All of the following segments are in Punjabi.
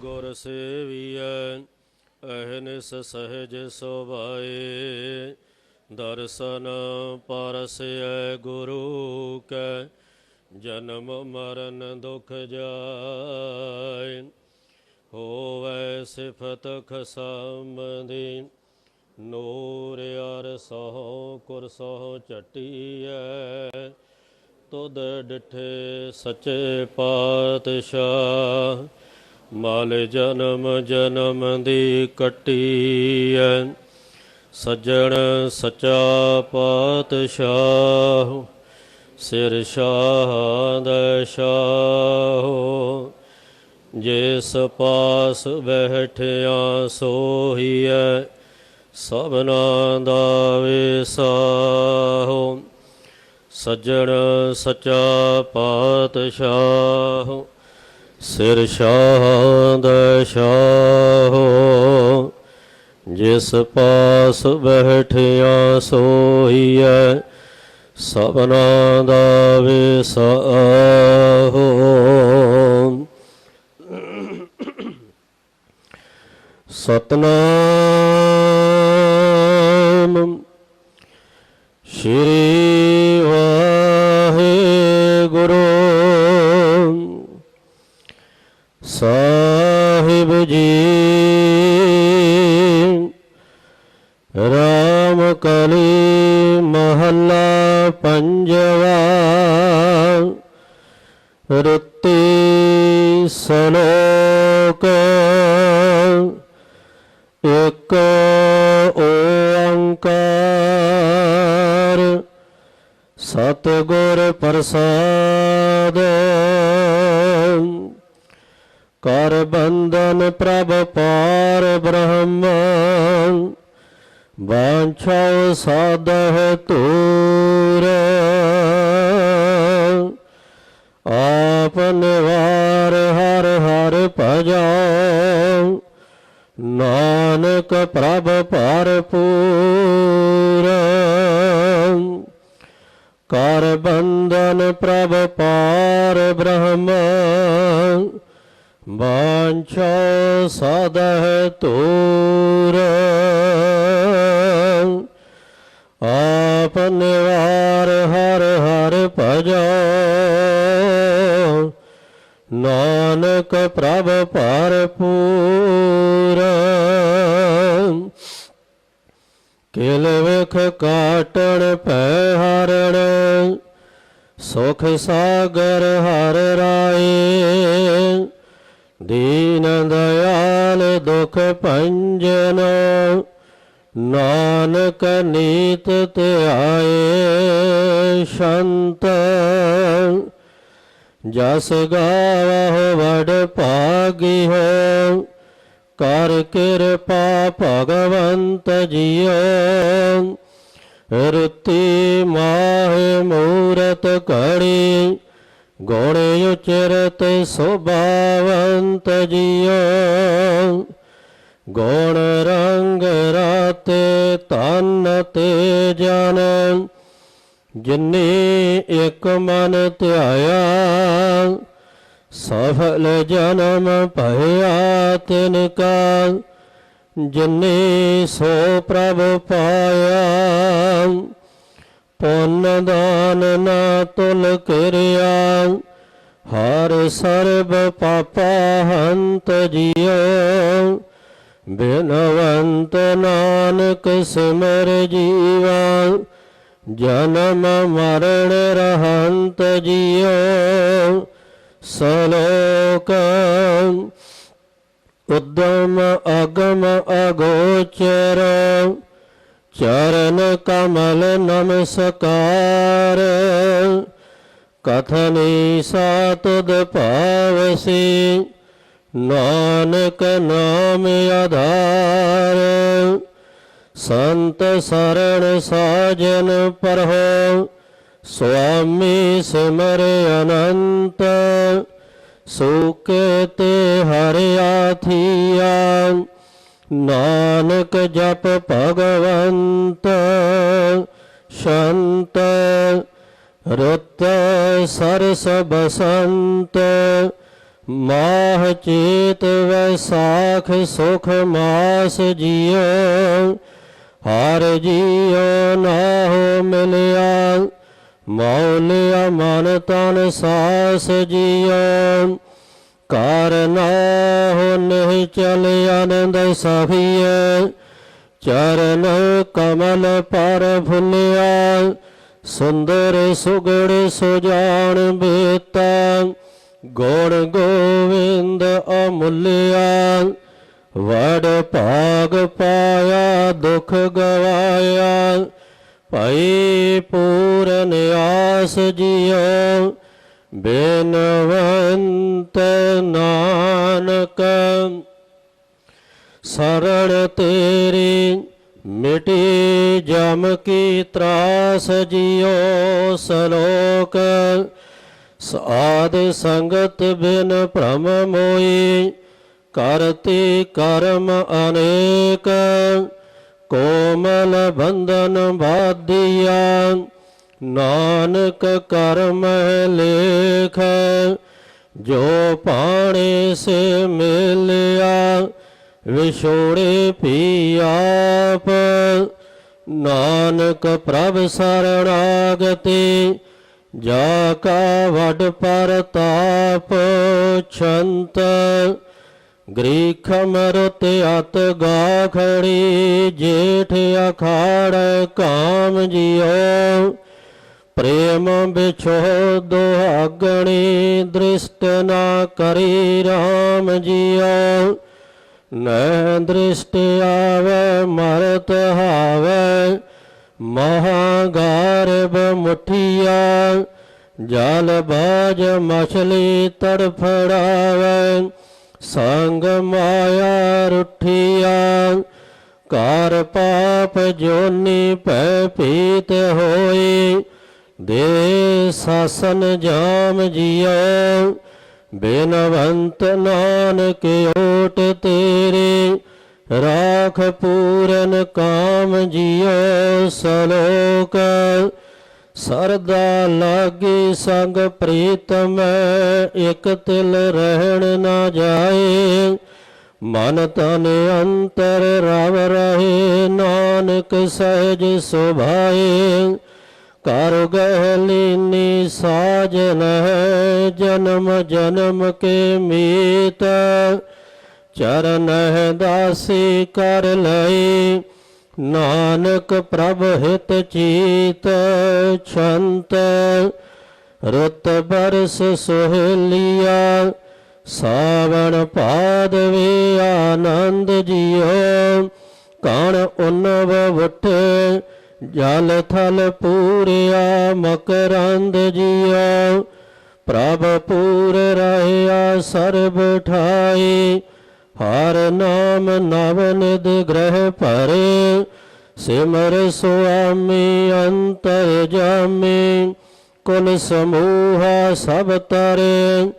ਗੁਰ ਸੇਵੀਐ ਅਹਨਿਸ ਸਹਿਜ ਸੋਭਾਏ। ਦਰਸ਼ਨ ਪਰਸੈ ਗੁਰੂ ਕੈ, ਜਨਮ ਮਰਨ ਦੁਖ ਜਾਏ। ਹੋਵੇ ਸਿਫਤ ਖਸਮਦੀ, ਨੂਰ ਅਰ ਸਹੁ ਕੁਰ ਸਹੁ ਚਟੀਐ ਤੁਧ ਡਿਠੇ ਸੱਚੇ ਪਾਤਸ਼ਾਹ ਮਾਲ ਜਨਮ ਜਨਮ ਦੀ ਕੱਟੀਐ ਸੱਜਣ ਸਚਾ ਪਾਤਸ਼ਾਹ, ਸਿਰ ਸ਼ਾਹ ਦਾ ਸ਼ਾਹ। ਜਿਸ ਪਾਸ ਬੈਠਿਆ ਸੋਹੀਐ, ਸਭਨਾ ਦਾ ਵਿਸਾਹੋ। ਸੱਜਣ ਸਚਾ ਪਾਤਸ਼ਾਹ ਸਿਰ ਸ਼ਾਹ ਦਾ ਜਿਸ ਪਾਸ ਬੈਠਿਆ ਸੋਹੀਐ ਸਭਨਾ ਦਾ ਵਿਸਾਹੋ। ਸਤਨਾਮ ਸ਼੍ਰੀ ਸਾਹਿਬ ਜੀ। ਰਾਮ ਕਲੀ ਮਹੱਲਾ ਪੰਜਵਾ। ਰੁੱਤੀ ਸਲੋਕ। ਇਕ ਓੰਕਾਰ। ਸਤਿਗੁਰ ਪ੍ਰਸਾਦ। ਕਰ ਬੰਧਨ ਪ੍ਰਭ ਪਾਰ ਬ੍ਰਹਮ, ਵਾਂਛਾ ਸਾਧਹ ਤੂਰ ਆਪ ਵਾਰ ਹਰ ਹਰ ਭਜਾਓ ਨਾਨਕ ਪ੍ਰਭ ਭਰਪੂਰ। ਕਰ ਬੰਧਨ ਪ੍ਰਭ ਪਾਰ ਬ੍ਰਹਮ ਵਾਂਛਾ ਸਦਹ ਤੂਰ ਆਪ ਨਿਵਾਰ ਹਰ ਹਰ ਭਜੋ। ਨਾਨਕ ਪ੍ਰਭ ਭਰਪੂਰ। ਕਿਲ ਵਿਖ ਕਾਟਣ ਪੈ ਹਰਣ। ਸੁਖ ਸਾਗਰ ਹਰ ਰਾਏ। ਦੀਨ ਦਇਆਲ ਦੁਖ ਭੰਜਨ, ਨਾਨਕ ਨੀਤ ਧਿਆਏ ਸ਼ੰਤ। ਜਸ ਗਾਵਹੁ ਵਡ ਭਾਗੀ ਹੋ ਕਰ ਕਿਰਪਾ ਭਗਵੰਤ ਜੀਓ। ਰੁਤੀ ਮਾਹ ਮੂਰਤ ਘੜੀ ਗੁਣ ਉਚਰਤ ਸੁਭਾਵੰਤ ਜੀਓ। ਗੁਣ ਰੰਗ ਰਾਤੇ ਤਨ ਤੇ ਜਨ, ਜਿਨੇ ਇੱਕ ਮਨ ਧਿਆਇਆ, ਸਫਲ ਜਨਮ ਭਇਆ ਤਿਨ ਕਾ ਜਿਨੇ ਸੋ ਪ੍ਰਭ ਪਾਇਆ। ਪੁੰਨ ਦਾਨ ਨਾ ਤੁਲ ਕਿਰਿਆ। ਹਰ ਸਰਬ ਪਾਪਾ ਹੰਤ ਜੀਓ ਬਿਨਵੰਤ ਨਾਨਕ ਸਿਮਰ ਜੀਵਾ। ਜਨਮ ਮਰਨ ਰਹੰਤ ਜੀਓ ਸਲੋਕ ਉਦਮ ਅਗਮ ਅਗੋਚਰ। ਚਰਨ ਕਮਲ ਨਮਸਕਾਰ, ਕਥਨੀ ਸਾਤੁਦ ਭਾਵਸੀ ਨਾਨਕ ਨਾਮ ਆਧਾਰ। ਸੰਤ ਸਰਣ ਸਾਜਨ ਪਰਹੋ, ਸੁਆਮੀ ਸਿਮਰ ਅਨੰਤ, ਸੁਕੇ ਤੇ ਹਰਿਆ ਥੀਆ। ਨਾਨਕ ਜਪ ਭਗਵੰਤ, ਸ਼ੰਤ, ਰਤ ਸਰਸ ਬਸੰਤ ਮਾਹ ਚੇਤ ਵੈਸਾਖ ਸੁਖ ਮਾਸ ਜੀਓ, ਹਰ ਜੀਓ ਨਾਹੋ ਮਿਲਿਆ, ਮੌਲਿਆ ਮਨ ਤਨ ਸਾਸ ਜੀਓ ਕਾਰਨਾ ਹੋ ਨਹੀਂ ਚਲ ਆਨੰਦ ਸਖੀਏ ਚਰਨ ਕਮਲ ਪਰ ਫੁੱਲਿਆ, ਸੁੰਦਰ ਸੁਗੜ ਸੁਜਾਨ ਬੇਤਾ। ਗੁਣ ਗੋਵਿੰਦ ਅਮੁੱਲਿਆ ਵੜ ਭਾਗ ਪਾਇਆ, ਦੁਖ ਗਵਾਇਆ। ਭਈ ਪੂਰਨ ਆਸ ਜਿਉ ਬੇਨਵੰਤ ਸਰਣ ਤੇਰੀ ਮਿਟੀ ਜਮ ਕੀ ਤਰਾਸ ਜਿਉ ਸਲੋਕ। ਸਾਧ ਸੰਗਤ ਬਿਨ ਭ੍ਰਮ ਮੋਈ ਕਰਤੀ ਕਰਮ ਅਨੇਕ। ਕੋਮਲ ਬੰਧਨ ਬਾਧਿਆ ਨਾਨਕ ਕਰਮ ਲੇਖ। ਜੋ ਪਾਣੇ ਸੇ ਮਿਲਿਆ ਵਿਛੋੜੇ ਪੀ ਆਪ, ਨਾਨਕ ਪ੍ਰਭ ਸਰਣਾਗਤੀ, ਜਾ ਕਾ ਵਡ ਪਰਤਾਪ ਛੰਤ, ਗ੍ਰੀਖ ਮਰਤ ਅਤ ਗਾਖੜੀ, ਜੇਠ ਅਖਾੜ ਕਾਮ ਜਿਉ, ਪ੍ਰੇਮ ਵਿਛੋ ਦੁਹਾਗਣੀ ਦ੍ਰਿਸ਼ਟ ਨਾ ਕਰੀ RAM ਜਿਉ। ਨੈ ਦ੍ਰਿਸ਼ਟ ਆਵੇ, ਮਰਤ ਹਾਵੇ ਮਹਾਗਾਰਬ ਮੁਠੀਆ, ਜਲ ਬਾਜ ਮਛਲੀ ਤੜਫੜਾਵੇ ਸੰਗ ਮਾਇਆ ਰੁਠੀਆ ਕਾਰ ਪਾਪ ਜੋਨੀ ਭੈ ਪੀਤ ਹੋਈ, ਦੇ ਸਾਸਨ ਜਾਮ ਜੀਓ। ਬੇਨਵੰਤ ਨਾਨਕ ਓਟ ਤੇਰੇ, ਰਾਖ ਪੂਰਨ ਕਾਮ ਜੀਓ ਸਲੋਕ। ਸਰਦਾ ਲਾਗੀ ਸੰਗ ਪ੍ਰੀਤਮ, ਇਕ ਤਿਲ ਰਹਿਣ ਨਾ ਜਾਏ। ਮਨ ਤਨ ਅੰਤਰ ਰਵ ਰਹੇ, ਨਾਨਕ ਸਹਿਜ ਸੁਭਾਏ। ਕਰ ਗਹਿਲੀਨੀ ਸਾਜਨ ਜਨਮ ਜਨਮ ਕੇ ਮੀਤ। ਚਰਨ ਦਾਸੀ ਕਰ ਲਈ, ਨਾਨਕ ਪ੍ਰਭ ਹਿਤ ਚੀਤ। ਛੰਤ ਰਤ ਬਰਸ ਸੁਹਲਿਆ, ਸਾਵਣ ਪਾਦਵੇ ਆਨੰਦ ਜਿਉ ਕਣ ਉਨਵ ਵਟੇ ਜਲ ਥਲ ਪੂਰਿਆ, ਮਕਰੰਦ ਜੀਆ। ਪ੍ਰਭ ਪੂਰ ਰਹਿਆ ਸਰਬ ਠਾਈ ਹਰ ਨਾਮ ਨਵ ਨਿਦ ਗ੍ਰਹਿ ਭਰੇ। ਸਿਮਰ ਸੁਆਮੀ ਅੰਤਰ ਜਾਮੀ। ਕੁਲ ਸਮੂਹਾ ਸਭ ਤਰੇ।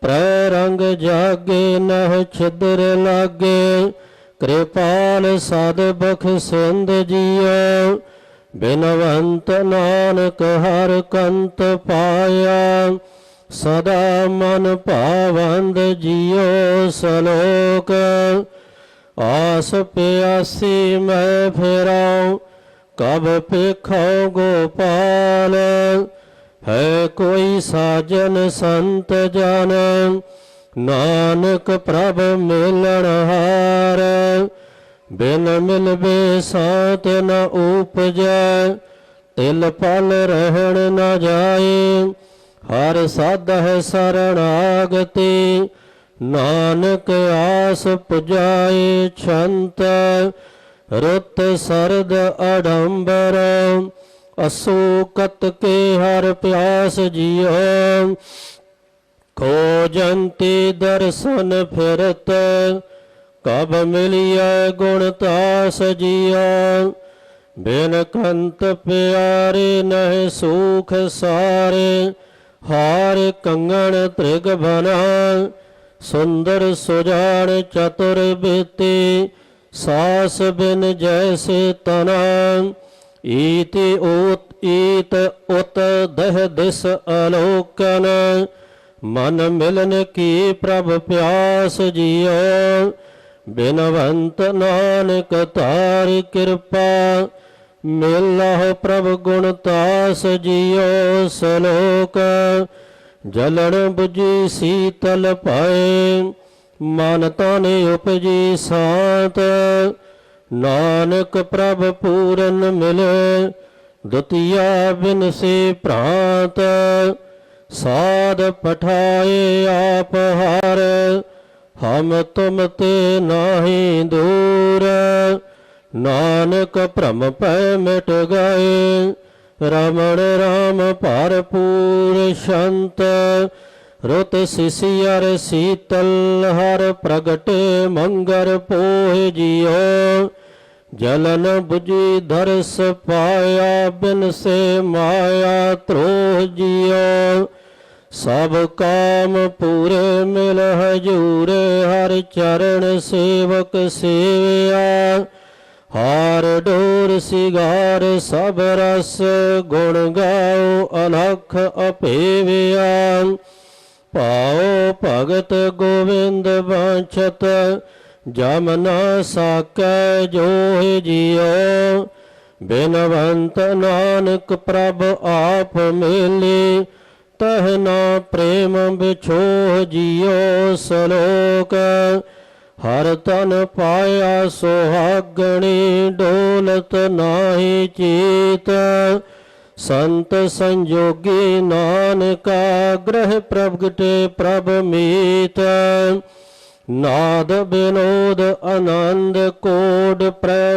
ਪ੍ਰੈ ਰੰਗ ਜਾਗੇ, ਨਹ ਛਿਦਰ ਲਾਗੇ। ਕਿਰਪਾਲ ਸਾਧ ਬਖ ਸਿੰਧ ਜੀਓ। ਬਿਨਵੰਤ ਨਾਨਕ ਹਰ ਕੰਤ ਪਾਇਆ, ਸਦਾ ਮਨ ਭਾਵੰਦ ਜੀਓ ਸਲੋਕ। ਆਸ ਪਿਆਸੀ ਮੈਂ ਫੇਰਾਉ, ਕਬ ਪੇਖੋ ਗੋਪਾਲ। ਹੈ ਕੋਈ ਸਾਜਨ ਸੰਤ ਜਨ, ਨਾਨਕ ਪ੍ਰਭ ਮਿਲਣ ਹਾਰ। ਬਿਨ ਮਿਲਵੇ ਸਾਤ ਨ ਉਪਜੈ, ਤਿਲ ਪਲ ਰਹਿਣ ਨ ਜਾਏ, ਹਰ ਸਾਧ ਹੈ ਸਰਣਾਗਤੀ, ਨਾਨਕ ਆਸ ਪੁਜਾਏ ਛੰਤ, ਰੁੱਤ ਸਰਦ ਅਡੰਬਰ, ਅਸੂਕਤ ਕੇ ਹਰ ਪਿਆਸ ਜੀਓ। ਖੋਜੰਤੀ ਦਰਸ਼ਨ ਫਿਰਤ ਕਬ ਮਿਲਿਆ ਗੁਣ ਤਾਸ ਜੀਓ ਬਿਨ ਕੰਤ ਪਿਆਰੇ ਨਹਿ ਸੂਖ ਸਾਰੇ, ਹਾਰ ਕੰਗਣ ਤ੍ਰਿਗ ਬਨਾ। ਸੁੰਦਰ ਸੁਜਾਨ ਚਤੁਰ ਬੀਤੀ, ਸਾਸ ਬਿਨ ਜੈਸੇ ਤਨਾ। ਈਤੀ ਓਤ ਈਤ ਉਤ ਦਹ ਦਿਸ ਅਲੋਕਨ। ਮਨ ਮਿਲਨ ਕੀ ਪ੍ਰਭ ਪਿਆਸ ਜੀਓ? ਬਿਨਵੰਤ ਨਾਨਕ ਤਾਰ ਕਿਰਪਾ, ਮਿਲਹੁ ਪ੍ਰਭ ਗੁਣ ਤਾਸ ਜੀਓ ਸਲੋਕ। ਜਲਣ 부ਜੀ ਸੀਤਲ ਪਾਏ, ਮਨ ਤਨ ਉਪਜੀ ਸਾਤ। ਨਾਨਕ ਪ੍ਰਭ ਪੂਰਨ ਮਿਲੇ, ਦੁਤੀਆ ਬਿਨ ਸੇ ਭ੍ਰਾਂਤ। ਸਾਧ ਪਠਾਏ ਆਪ ਹਰ। ਹਮ ਤੁਮ ਤੇ ਨਾਹੀ ਦੂਰ, ਨਾਨਕ ਭ੍ਰਮ ਪੈ ਮਿਟ ਗਏ। ਰਮਣ ਰਾਮ ਭਰਪੂਰ ਸ਼ੰਤ, ਰੁਤ ਸਿਸਿਅਰ ਸੀਤਲ, ਹਰ ਪ੍ਰਗਟੇ ਮੰਗਰ ਪੋਹਿ ਜਿਉ। ਜਲਨ 부ਜੀ ਦਰਸ ਪਾਇਆ, ਬਿਨ ਸੇ ਮਾਇਆ ਤ੍ਰੋਹ ਜਿਓ ਸਭ ਕਾਮ ਪੂਰੇ ਮਿਲ ਹਜੂਰੇ, ਹਰ ਚਰਨ ਸੇਵਕ ਸੇਵਿਆ। ਹਾਰ ਡੋਰ ਸਿਗਾਰ, ਸਭ ਰਸ ਗੁਣ ਗਾਓ, ਅਲਖ ਅਪੇਵਿਆ। ਪਾਓ ਭਗਤ ਗੋਵਿੰਦ ਬਾਛਤ ਜਮ ਨ ਸਾਕੈ ਜੋਹਿ ਜਿਉ। ਬਿਨਵੰਤ ਨਾਨਕ ਪ੍ਰਭ ਆਪ ਮਿਲੇ ਤਹ ਨਾ ਪ੍ਰੇਮ ਵਿਛੋਹ ਜਿਉ ਸਲੋਕ। ਹਰ ਤਨ ਪਾਇਆ ਸੁਹਾਗਣੀ ਡੋਲਤ ਨਾਹੀ ਚੀਤ। ਸੰਤ ਸੰਜੋਗੀ ਨਾਨਕਾ ਗ੍ਰਹਿ ਪ੍ਰਗਟੇ ਪ੍ਰਭ ਮੀਤ। ਨਾਦ ਬਿਨੋਦ ਆਨੰਦ ਕੋਡ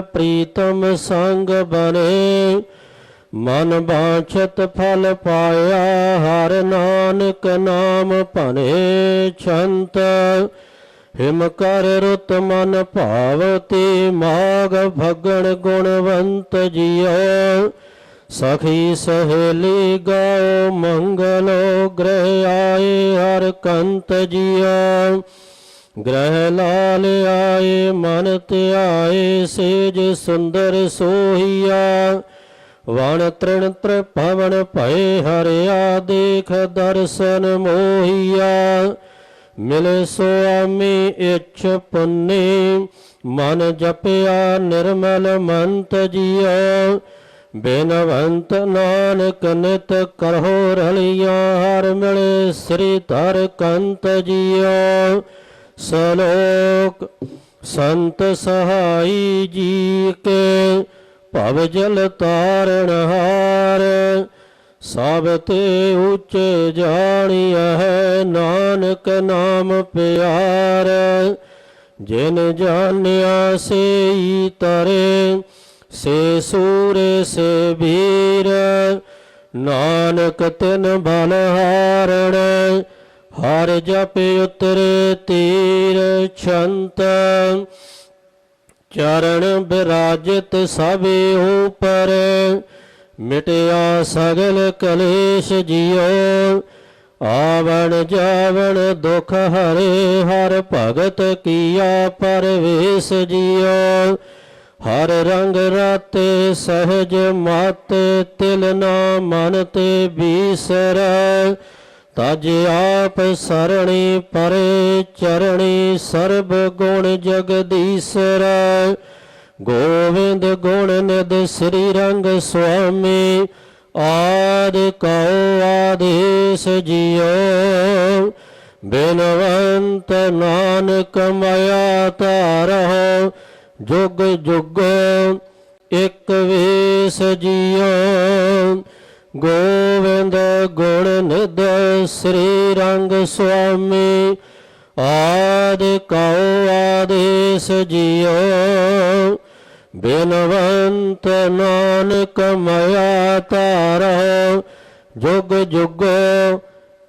ਪ੍ਰੀਤਮ ਸੰਗ ਬਨੇ। ਮਨ ਬਾਛਤ ਫਲ ਪਾਇਆ, ਹਰ ਨਾਨਕ ਨਾਮ ਭਨੇ ਛੰਤ। ਹਿਮ ਕਰ ਰੁਤ ਮਨ ਭਾਵਤੀ, ਮਾਗ ਭਗਣ ਗੁਣਵੰਤ ਜੀਓ ਸਖੀ ਸਹੇਲੀ ਗਾਓ ਮੰਗਲੋ, ਗ੍ਰਹਿ ਆਏ ਹਰ ਕੰਤ ਜੀਓ ਗ੍ਰਹਿ ਲਾਲ ਆਏ, ਮਨ ਧਿਆਏ, ਸੇਜ ਸੁੰਦਰ ਸੋਹੀਆ। ਵਣ ਤ੍ਰਿਣ ਤ੍ਰਿਭਵਨ ਭਏ ਹਰਿਆ ਦੇਖ ਦਰਸ਼ਨ ਮੋਹੀਆ। ਮਿਲੇ ਸੁਆਮੀ ਇਛ ਪੁੰਨੇ, ਮਨ ਜਪਿਆ ਨਿਰਮਲ ਮੰਤ ਜੀਓ ਬੇਨਵੰਤ ਨਾਨਕ ਨਿਤ ਕਰਹੁ ਰਲਿਆ, ਹਰ ਮਿਲੇ ਸ੍ਰੀ ਧਰ ਕੰਤ ਜੀਓ ਸਲੋਕ ਸੰਤ ਸਹਾਈ ਜੀ ਕੇ ਭਵ ਜਲ ਤਾਰਨ ਹਾਰ, ਸਭ ਤੇ ਉੱਚ ਜਾਣੀਐ ਨਾਨਕ ਨਾਮ ਪਿਆਰ। ਜਿਨ ਜਾਣਿਆ ਸੇਈ ਤਰੇ, ਸੇ ਸੂਰੇ ਸੇ ਵੀਰ। ਨਾਨਕ ਤਿਨ ਬਲ ਹਾਰਣ ਹਰ ਜਪ ਉਤਰੇ ਤੀਰ ਛੰਤ। ਚਰਨ ਬਿਰਾਜਿਤ ਸਭੇ ਉਪਰ, ਮਿਟਿਆ ਸਗਲ ਕਲੇਸ਼ ਜਿਉ। ਆਵਣ ਜਾਵਣ ਦੁਖ ਹਰੇ, ਹਰ ਭਗਤ ਕੀਆ ਪਰਵੇਸ਼ ਜਿਉ। ਹਰ ਰੰਗ ਰਾਤੇ ਸਹਜ ਮਾਤੇ, ਤਿਲ ਨਾ ਮਨ ਤੇ ਬੀਸਰ। ਤਜ ਆਪ ਸਰਣੀ ਪਰੇ ਚਰਣੀ ਸਰਬ ਗੁਣ ਜਗਦੀਸਰ। ਗੋਵਿੰਦ ਗੁਣ ਨਿਦ ਸ੍ਰੀ ਰੰਗ ਸੁਆਮੀ। ਆਦ ਕਉ ਆਦੇਸ ਜਿਉ। ਬਿਨਵੰਤ ਨਾਨਕ ਮਾਇਆ ਤਾਰਹੁ ਜੁਗ ਜੁਗ ਇਕ ਵੇਸ ਜਿਉ। ਗੋਵਿੰਦ ਗੁਣ ਨਿਦ ਸ੍ਰੀ ਰੰਗ ਸੁਆਮੀ। ਆਦ ਕਉ ਆਦੇਸ ਜਿਉ ਬਿਨਵੰਤ ਨਾਨਕ ਮਇਆ ਤਾਰਹੁ ਜੁਗ ਜੁਗ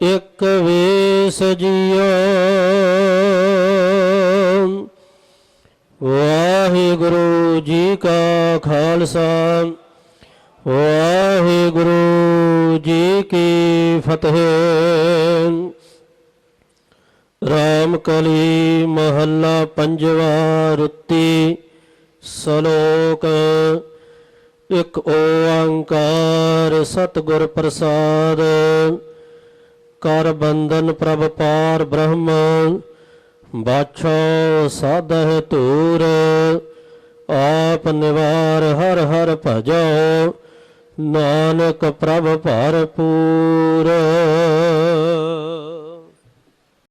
ਇਕ ਵੇਸ ਜਿਉ ਵਾਹਿਗੁਰੂ ਜੀ ਕਾ ਖਾਲਸਾ। ਵਾਹਿਗੁਰੂ ਜੀ ਕੀ ਫਤਿਹ। ਰਾਮ ਕਲੀ ਮਹੱਲਾ ਪੰਜਵਾ ਰੁੱਤੀ ਸ਼ਲੋਕ। ਇਕ ਓੰਕਾਰ ਸਤਿਗੁਰ ਪ੍ਰਸਾਦ। ਕਰ ਬੰਧਨ ਪ੍ਰਭ ਪਾਰ ਬ੍ਰਹਮ। ਬਾਛੋ ਸਾਧਹਿ ਧੂਰ। ਆਪ ਨਿਵਾਰ ਹਰ ਹਰ ਭਜੋ। ਨਾਨਕ ਪ੍ਰਭ ਭਰਪੂਰ।